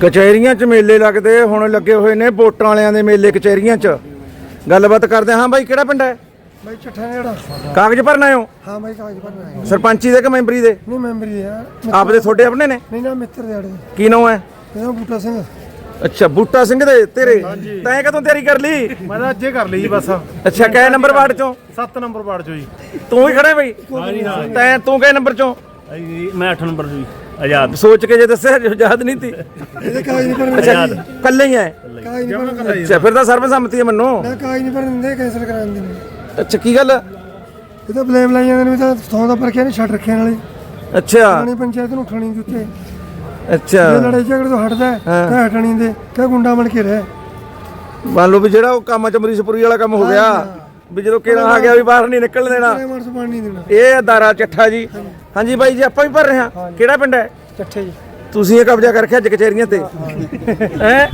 ਕਚਹਿਰੀਆਂ 'ਚ ਮੇਲੇ ਲੱਗਦੇ ਹੁਣ ਲੱਗੇ ਹੋਏ ਨੇ ਵੋਟਾਂ ਵਾਲਿਆਂ ਦੇ ਮੇਲੇ ਕਚਹਿਰੀਆਂ 'ਚ। ਗੱਲਬਾਤ ਕਰਦੇ ਹਾਂ। ਬਾਈ ਕਿਹੜਾ ਪਿੰਡ ਹੈ? ਬਾਈ ਚੱਠਾ ਨੇੜਾ ਕਾਗਜ਼ ਭਰਨ ਆਇਓ ਹਾਂ? ਬਾਈ ਕਾਗਜ਼ ਭਰਨਾ ਹੈ। ਸਰਪੰਚੀ ਦੇ ਕਿ ਮੈਂਬਰੀ ਦੇ? ਨਹੀਂ ਮੈਂਬਰੀ ਹੈ ਆਪਦੇ ਤੁਹਾਡੇ ਆਪਣੇ ਨੇ? ਨਹੀਂ ਨਾ ਮਿੱਤਰ ਦੇ ਆੜੇ। ਕੀ ਨਾਮ ਹੈ? ਇਹਦਾ ਬੂਟਾ ਸਿੰਘ। ਅੱਛਾ ਬੂਟਾ ਸਿੰਘ ਦੇ ਤੇਰੇ? ਤੈਂ ਕਦੋਂ ਤਿਆਰੀ ਕਰ ਲਈ? ਮੈਂ ਤਾਂ ਅੱਜੇ ਕਰ ਲਈ ਜੀ ਬਸ। ਅੱਛਾ ਕੈ ਨੰਬਰ ਵਾਰਡ ਚੋਂ? 7 ਨੰਬਰ ਵਾਰਡ ਚੋਂ ਜੀ। ਤੂੰ ਹੀ ਖੜਾ ਬਈ? ਤੈਂ ਤੂੰ ਕੈ ਨੰਬਰ ਚੋਂ? ਮੈਂ 8 ਨੰਬਰ ਜੀ ਆਜ਼ਾਦ। ਸੋਚ ਕੇ ਜੇ ਦੱਸਿਆ ਜੋ ਯਾਦ ਨਹੀਂ ਤੀ ਇਹਦੇ ਕਾਗਜ਼ ਨਹੀਂ ਭਰਨੇ ਅੱਛਾ ਕੱਲੇ ਹੀ ਹੈ। ਕਾਗਜ਼ ਨਹੀਂ ਭਰਨੇ ਅੱਛਾ ਫਿਰ ਤਾਂ ਸਰਬਸੰਮਤੀ ਹੈ ਮੰਨੋ। ਨਾ ਕਾਗਜ਼ ਨਹੀਂ ਭਰਨ ਦਿੰਦੇ ਕੈਂਸਲ ਕਰਾ ਦਿੰਦੇ ਨੇ। ਅੱਛਾ ਕੀ ਗੱਲ? ਇਹ ਤਾਂ ਬਲੇਮ ਲਾਈ ਜਾਂਦੇ ਨੇ ਵੀ ਤਾਂ ਥੋਂ ਦਾ ਪਰਖਿਆ ਨਹੀਂ ਛੱਡ ਰੱਖਿਆ ਨਾਲੇ। ਅੱਛਾ। ਥਾਣੀ ਪੰਚਾਇਤ ਨੂੰ ਉਠਾਣੀ ਦੇ ਉੱਤੇ ਅੱਛਾ। ਜੇ ਲੜਾਈ ਝਗੜੇ ਤੋਂ ਹਟਦਾ ਤਾਂ ਹਟਣੀ ਦੇ ਕਿ ਗੁੰਡਾ ਬਣ ਕੇ ਰਹਿ? ਮੰਨ ਲਓ ਵੀ ਜਿਹੜਾ ਉਹ ਕੰਮ ਚਮਰੀਸ਼ਪੁਰੀ ਵਾਲਾ ਕੰਮ ਹੋ ਗਿਆ। ਵੀ ਜਦੋਂ ਕਿਹੜਾ ਆ ਗਿਆ ਵੀ ਬਾਹਰ ਨਹੀਂ ਨਿਕਲ ਦੇਣਾ। ਇਹ ਮਰਸ ਬਣ ਨਹੀਂ ਦੇਣਾ। ਇਹ ਹੈ ਦਾਰਾ ਚੱਠਾ ਜੀ। ਹਾਂਜੀ ਬਾਈ ਜੀ ਆਪਾਂ ਵੀ ਭਰ ਰਹੇ ਹਾਂ। ਕਿਹੜਾ ਪਿੰਡ ਹੈ? ਚੱਠੇ ਜੀ। ਤੁਸੀਂ ਇਹ ਕਬਜ਼ਾ ਕਰਕੇ ਅੱਜ ਕਚਹਿਰੀਆਂ ਤੇ। ਹੈ?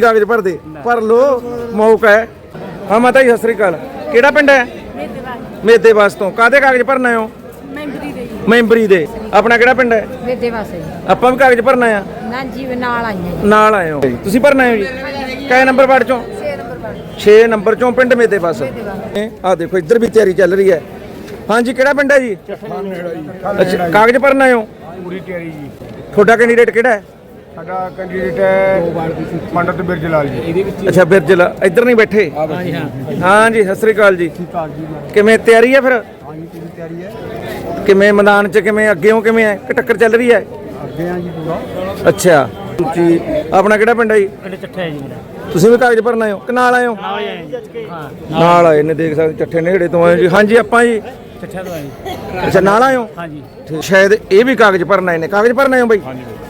ਕਾਗਜ਼ ਭਰ ਦੇ ਭਰ ਲੋ ਮੌਕਾ ਹੈ। ਹਾਂ ਮਾਤਾ ਜੀ ਸਤਿ ਸ੍ਰੀ ਅਕਾਲ। ਕਿਹੜਾ ਪਿੰਡ ਹੈ? ਮੇਦੇ ਵਾਸਤੋਂ ਕਾਦੇ ਕਾਗਜ਼ ਭਰਨਾ ਹੋ ਮੈਂਬਰੀ ਦੇ ਜੀ। ਮੈਂਬਰੀ ਦੇ। ਆਪਣਾ ਕਿਹੜਾ ਪਿੰਡ ਹੈ? ਵੇਦੇ ਵਾਸੇ ਆਪਾਂ ਵੀ ਕਾਗਜ਼ ਭਰਨਾ ਆ ਨਾ ਜੀਵ ਨਾਲ ਆਈਆਂ ਜੀ। ਨਾਲ ਆਏ ਹੋ। ਤੁਸੀਂ ਭਰਨਾ ਹੈ ਜੀ? ਕੈ ਨੰਬਰ ਵਾਰਡ ਚੋਂ? 6 ਨੰਬਰ ਵਾਲੀ 6 ਨੰਬਰ ਚੋਂ ਪਿੰਡ ਮੇਦੇ ਬਸ ਆ ਦੇਖੋ ਇੱਧਰ ਵੀ ਤਿਆਰੀ ਚੱਲ ਰਹੀ ਹੈ। ਹਾਂਜੀ ਕਿਹੜਾ ਪਿੰਡ ਹੈ ਜੀ? ਅੱਛਾ ਕਾਗਜ਼ ਭਰਨ ਹੋ? ਪੂਰੀ ਤਿਆਰੀ ਜੀ। ਤੁਹਾਡਾ ਕੈਂਡੀਡੇਟ ਕਿਹੜਾ ਹੈ? ਸਾਡਾ ਕੈਂਡੀਡੇਟ ਹੈ ਪੰਡਤ ਬਿਰਜ ਲਾਲ ਜੀ। ਇਹਦੇ ਵਿੱਚ ਅੱਛਾ ਬਿਰਜਲ ਇੱਧਰ ਨਹੀਂ ਬੈਠੇ? ਹਾਂ ਜੀ। ਸਤਿ ਸ੍ਰੀ ਅਕਾਲ ਜੀ। ਕਿਵੇਂ ਤਿਆਰੀ ਹੈ ਫਿਰ? ਹਾਂਜੀ ਪੂਰੀ ਤਿਆਰੀ ਹੈ। ਕਿਵੇਂ ਮੈਦਾਨ 'ਚ ਕਿਵੇਂ ਅੱਗੇੋਂ ਕਿਵੇਂ ਹੈ? ਕਿ ਟੱਕਰ ਚੱਲ ਰਹੀ ਹੈ? ਅੱਗੇ ਆ ਜੀ ਪੂਰਾ। ਅੱਛਾ। ਜੀ। ਆਪਣਾ ਕਿਹੜਾ ਪਿੰਡ ਹੈ ਜੀ? ਪਿੰਡ ਚੱਠਾ ਹੈ ਜੀ ਮੇਰਾ। ਤੁਸੀਂ ਵੀ ਕਾਗਜ਼ ਭਰਨ ਆਏ ਹੋ? ਕਿ ਨਾਲ ਆਏ ਹੋ? ਹਾਂ ਨਾਲ। ਆਏ ਨੇ ਦੇਖ ਸਕਦੇ ਚੱਠੇ ਨੇੜੇ ਤੋਂ ਆਏ ਜੀ। ਹਾਂਜੀ ਆਪਾਂ ਜੀ। ਚੱਠਾ ਤੋਂ ਆਏ ਅੱਛਾ ਨਾਲ ਆਏ ਹੋ? ਹਾਂਜੀ। ਸ਼ਾਇਦ ਇਹ ਵੀ ਕਾਗਜ਼ ਭਰਨ ਆਏ ਨੇ। ਕਾਗਜ਼ ਭਰਨ ਆਏ ਹੋ ਬਾਈ?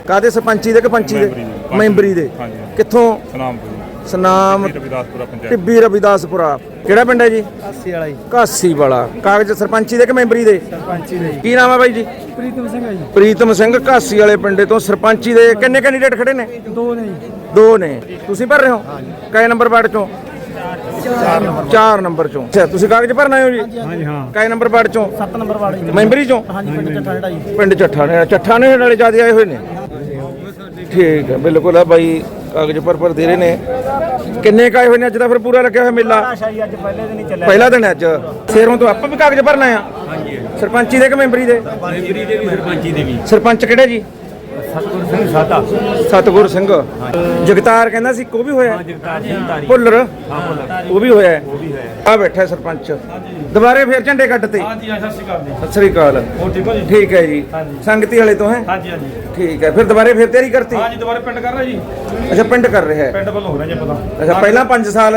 ਕਾਦੇ ਸਰਪੰਚੀ ਦੇ ਕਿ ਪੰਚੀ ਦੇ? ਮੈਂਬਰੀ ਦੇ। ਕਿੱਥੋਂ? ਸਨਾਮਪੁਰ ਸਨਾਮ ਰਵਿਦਾਸਪੁਰਾ ਪੰਚਾਇਤ। ਟਿੱਬੀ ਰਵਿਦਾਸਪੁਰਾ। ਕਿਹੜਾ ਪਿੰਡ ਹੈ ਜੀ? 80 ਵਾਲਾ ਜੀ। ਕਾਸੀ ਵਾਲਾ। ਕਾਗਜ਼ ਸਰਪੰਚੀ ਦੇ ਕਿ ਮੈਂਬਰੀ ਦੇ? ਸਰਪੰਚੀ ਦੇ ਕੀ ਨਾਮ ਹੈ ਬਾਈ ਜੀ? ਪ੍ਰੀਤਮ ਸਿੰਘ ਹੈ ਜੀ। ਪ੍ਰੀਤਮ ਸਿੰਘ ਕਾਸੀ ਵਾਲੇ ਪਿੰਡੇ ਤੋਂ ਸਰਪੰਚੀ ਦੇ ਕਿੰਨੇ ਕੈਂਡੀਡੇਟ ਖੜੇ ਨੇ? ਦੋ ਨੇ ਜੀ। ਦੋ ਨੇ। ਤੁਸੀਂ ਭਰ ਰਹੇ ਹੋ? ਕੈ ਨੰਬਰ ਵਾਰਡ ਚੋਂ? 4 ਨੰਬਰ। ਚੋਂ। ਅੱਛਾ ਤੁਸੀਂ ਕਾਗਜ਼ ਭਰਨ ਆਏ ਹੋ ਜੀ? ਹਾਂਜੀ ਹਾਂ। ਕੈ ਨੰਬਰ ਵਾਰਡ ਚੋਂ? 7 ਨੰਬਰ ਵਾਰਡ ਜੀ। ਮੈਂਬਰੀ ਚੋਂ? ਹਾਂਜੀ ਪਿੰਡ ਚੱਠਾ ਜਿਹੜਾ ਜੀ। ਪਿੰਡ ਚੱਠਾ ਨੇ ਚੱਠਾ ਨੇ ਨਾਲੇ ਜ਼ਿਆਦਾ ਆਏ ਹੋਏ ਨੇ? ਠੀਕ ਹੈ ਬਿਲਕੁਲ ਆ ਬਾਈ ਕਾਗਜ਼ ਭਰ ਭਰ ਦੇ ਰਹੇ ਨੇ। ਕਿੰਨੇ ਕਾਏ ਹੋਏ ਨੇ ਅੱਜ ਦਾ ਫਿਰ ਪੂਰਾ ਲੱਗਿਆ ਹੋਇਆ ਮੇਲਾ? ਆਸ਼ਾ ਜੀ ਅੱਜ ਪਹਿਲੇ ਦਿਨ ਹੀ ਚੱਲਿਆ। ਪਹਿਲਾ ਦਿਨ ਅੱਜ। ਸ਼ੇਰੋਂ ਤੋਂ ਆਪਾਂ ਵੀ ਕਾਗਜ਼ ਭਰਨਾ ਆ। ਹਾਂਜੀ। ਸਰਪੰਚੀ ਦੇ ਕਿ ਮੈਂਬਰੀ ਦੇ? ਮੈਂਬਰੀ ਦੇ ਵੀ ਸਰਪੰਚੀ ਦੇ ਵੀ। ਸਰਪੰਚ ਕਿਹੜੇ ਜੀ? ਸਤਗੁਰ ਸਿੰਘ ਸਾਦਾ ਸਤਗੁਰ ਸਿੰਘ। ਜਗਤਾਰ ਕਹਿੰਦਾ ਸੀ ਕੋ ਵੀ ਹੋਇਆ? ਜਗਤਾਰ ਸਿੰਘ ਧਾਰੀ। ਭੁੱਲਰ। ਹਾਂ ਬੋਲਾ ਉਹ ਵੀ ਹੋਇਆ? ਉਹ ਵੀ ਹੈ ਆ ਬੈਠਾ ਹੈ ਸਰਪੰਚ। ਦੁਬਾਰੇ ਫੇਰ ਝੰਡੇ ਕੱਢ ਤੇ ਹਾਂਜੀ ਸਤਿ ਸ਼੍ਰੀ ਅਕਾਲ ਜੀ। ਸਤਿ ਸ੍ਰੀ ਅਕਾਲ। ਹੋਰ ਠੀਕ ਹੋ ਜੀ? ਠੀਕ ਹੈ ਜੀ। ਹਾਂਜੀ। ਸੰਗਤੀ ਵਾਲੇ ਤੋਂ ਹੈ? ਹਾਂਜੀ ਹਾਂਜੀ। ਠੀਕ ਹੈ ਫਿਰ ਦੁਬਾਰੇ ਫੇਰ ਤਿਆਰੀ ਕਰਤੀ? ਹਾਂਜੀ ਦੁਬਾਰੇ ਪਿੰਡ ਕਰ ਰਹੇ ਜੀ। ਅੱਛਾ ਪਿੰਡ ਕਰ ਰਿਹਾ ਹੈ। ਪਿੰਡ ਵੱਲੋਂ ਹੋ ਰਿਹਾ ਜੀ ਪਤਾ ਅੱਛਾ ਪਹਿਲਾਂ 5 ਸਾਲ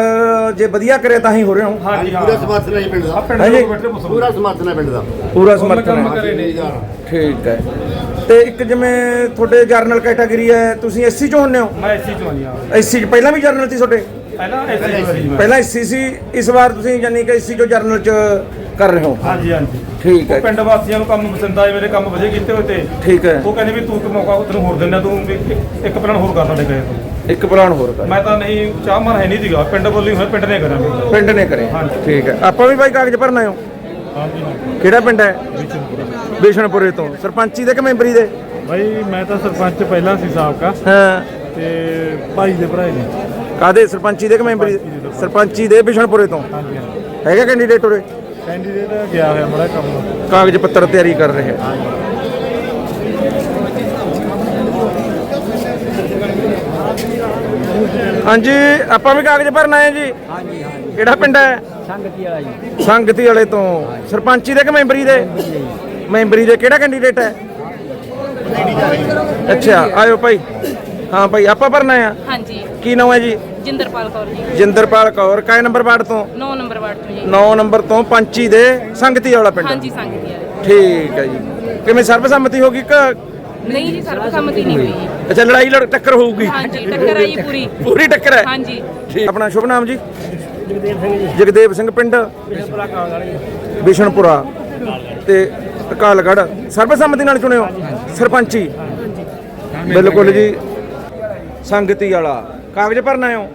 ਜੇ ਵਧੀਆ ਕਰਿਆ ਤਾਂ ਹੀ ਹੋ ਰਹੇ ਹੋ ਹਾਂਜੀ ਹਾਂ। ਪੂਰਾ ਸਮਰਥਨ ਹੈ ਜੀ ਪਿੰਡ ਆ ਦਾ ਪਿੰਡ ਹਾਂਜੀ। ਦੇ ਲੋਕ ਬੈਠੇ ਪੁੱਛੋ। ਪੂਰਾ ਸਮਰਥਨ ਹੈ ਪਿੰਡ ਦਾ। ਪੂਰਾ ਸਮਰਥਨ ਹੈ। ਕਰੇ ਨੇ ਠੀਕ ਹੈ। ਤੇ ਇੱਕ ਜਿਵੇਂ ਤੁਹਾਡੇ ਜਰਨਲ ਕੈਟਾਗਰੀ ਹੈ ਤੁਸੀਂ ਐਸਸੀ ਚੋਂ ਹੁੰਨੇ ਹੋ? ਮੈਂ ਐਸੀ ਚੋਂ ਜੀ ਹਾਂ। ਐਸਸੀ ਚ ਪਹਿਲਾਂ ਵੀ ਜਰਨਲ ਸੀ ਤੁਹਾਡੇ? ਪਹਿਲਾਂ ਐਸਸੀ ਸੀ ਇਸ ਵਾਰ ਤੁਸੀਂ ਯਾਨੀ ਕਿ ਐਸਸੀ ਚੋਂ ਜਰਨਲ ਚ ਕਰ ਰਹੇ ਹੋ? ਹਾਂਜੀ ਹਾਂਜੀ। ਠੀਕ ਹੈ। ਪਿੰਡ ਵਾਸੀਆਂ ਨੂੰ ਕੰਮ ਪਸੰਦ ਆਏ ਮੇਰੇ ਕੰਮ ਵਧੀਆ ਕੀਤੇ ਹੋਏ ਤੇ ਠੀਕ ਹੈ। ਉਹ ਕਹਿੰਦੇ ਵੀ ਤੂੰ ਇੱਕ ਮੌਕਾ ਤੈਨੂੰ ਹੋਰ ਦਿੰਦਾ ਤੂੰ ਵੀ ਇੱਕ- ਪਲਾਨ ਹੋਰ ਕਰ ਸਾਡੇ ਕਹੇ ਤੋਂ ਇੱਕ ਪਲਾਨ ਹੋਰ ਕਰ। ਮੈਂ ਤਾਂ ਨਹੀਂ ਚਾਹਮਨ ਹੈ ਨਹੀਂ ਸੀਗਾ। ਪਿੰਡ ਬੋਲੀ ਹੋਏ ਪਿੰਡ ਨੇ ਕਰਾਂਗੇ ਪਿੰਡ ਨੇ ਕਰੇ ਹਾਂਜੀ। ਠੀਕ ਹੈ। ਆਪਾਂ ਵੀ ਬਾਈ ਕਾਗਜ਼ ਭਰਨਾ ਹੋ ਹਾਂਜੀ ਕਿਹੜਾ ਪਿੰਡ ਹੈ? ਬਿਸ਼ਨਪੁਰੇ। ਤੋਂ। ਸਰਪੰਚੀ ਦੇ ਕਿ ਮੈਂਬਰੀ ਦੇ? ਭਾਈ ਮੈਂ ਤਾਂ ਸਰਪੰਚ ਪਹਿਲਾਂ ਸੀ ਸਾਬਕਾ। ਹਾਂ। ਤੇ ਭਾਈ ਦੇ ਭਰਾ ਨੇ। ਕਾਦੇ? ਸਰਪੰਚੀ ਦੇ ਕਿ ਮੈਂਬਰੀ? ਸਰਪੰਚੀ ਦੇ ਬਿਸ਼ਨਪੁਰੇ ਤੋਂ? ਹਾਂਜੀ ਹਾਂਜੀ। ਹੈਗਾ ਕੈਂਡੀਡੇਟ ਉਰੇ? ਕੈਂਡੀਡੇਟ ਗਿਆ ਹੋਇਆ ਬੜਾ ਕੰਮ ਕਾਗਜ਼ ਪੱਤਰ ਤਿਆਰੀ ਕਰ ਰਹੇ ਹੈ ਹਾਂਜੀ। ਆਪਾਂ ਵੀ ਕਾਗਜ਼ ਭਰਨਾ ਹੈ ਜੀ। ਹਾਂਜੀ ਹਾਂਜੀ। ਕਿਹੜਾ ਪਿੰਡ ਹੈ? ਸੰਗਤੀ ਵਾਲਾ ਜੀ। ਸੰਗਤੀ ਵਾਲੇ ਤੋਂ। ਸਰਪੰਚੀ ਦੇ ਕਿ ਮੈਂਬਰੀ ਦੇ? ਮੈਂਬਰੀ ਦੇ ਕਿਹੜਾ ਕੈਂਡੀਡੇਟ ਹੈ? ਅੱਛਾ ਆਇਓ ਭਾਈ। ਹਾਂ ਭਾਈ ਆਪਾਂ ਭਰਨਾ ਆ। ਹਾਂਜੀ। ਕੀ ਨਾਮ ਹੈ ਜੀ? ਜਿੰਦਰਪਾਲ ਕੌਰ ਜੀ। ਜਿੰਦਰਪਾਲ ਕੌਰ ਕਾਏ ਨੰਬਰ ਵਾਰਡ ਤੋਂ? 9 ਨੰਬਰ ਵਾਰਡ ਤੋਂ ਜੀ। 9 ਨੰਬਰ ਤੋਂ ਪੰਚੀ ਦੇ ਸੰਗਤੀ ਵਾਲਾ ਪਿੰਡ। ਹਾਂਜੀ ਸੰਗਤੀ ਵਾਲੇ। ਠੀਕ ਹੈ ਜੀ। ਕਿਵੇਂ ਸਰਬਸੰਮਤੀ ਹੋਗੀ ਕਿ ਨਹੀਂ ਜੀ ਸਰਬਸੰਮਤੀ ਨਹੀਂ ਹੋਈ। ਜੀ ਅੱਛਾ ਲੜਾਈ ਲੜ ਟੱਕਰ ਹੋਊਗੀ। ਹਾਂਜੀ ਟੱਕਰ ਆਈ ਪੂਰੀ। ਪੂਰੀ ਟੱਕਰ ਹੈ? ਹਾਂਜੀ। ਠੀਕ। ਆਪਣਾ ਸ਼ੁਭ ਨਾਮ ਜੀ? ਜਗਦੇਵ ਸਿੰਘ ਪਿੰਡ? ਬਿਸ਼ਨਪੁਰਾ ਤੇ ਕਾਲਗੜ। ਸਰਬਸੰਮਤੀ ਨਾਲ ਚੁਣਿਓ। ਸਰਪੰਚੀ। ਬਿਲਕੁਲ ਜੀ। ਸੰਗਤੀ ਵਾਲਾ। ਕਾਗਜ਼ ਭਰਨਾ ਆਇਓ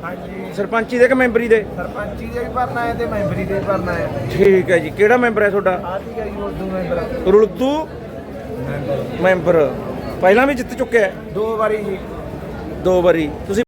ਸਰਪੰਚੀ ਦੇ ਕਿ ਮੈਂਬਰੀ ਦੇ? ਸਰਪੰਚੀ ਦੇ ਵੀ ਭਰਨਾ ਹੈ ਤੇ ਮੈਂਬਰੀ ਦੇ ਵੀ ਭਰਨਾ ਹੈ ਠੀਕ ਹੈ ਜੀ। ਕਿਹੜਾ ਮੈਂਬਰ ਹੈ ਤੁਹਾਡਾ? ਆ ਠੀਕ ਹੈ ਜੀ ਉਰਦੂ ਮੈਂਬਰ। ਰੁਲਦੂ ਮੈਂਬਰ। ਪਹਿਲਾਂ ਵੀ ਜਿੱਤ ਚੁੱਕਿਆ ਹੈ? ਦੋ ਵਾਰੀ ਜੀ। ਦੋ ਵਾਰੀ। ਤੁਸੀਂ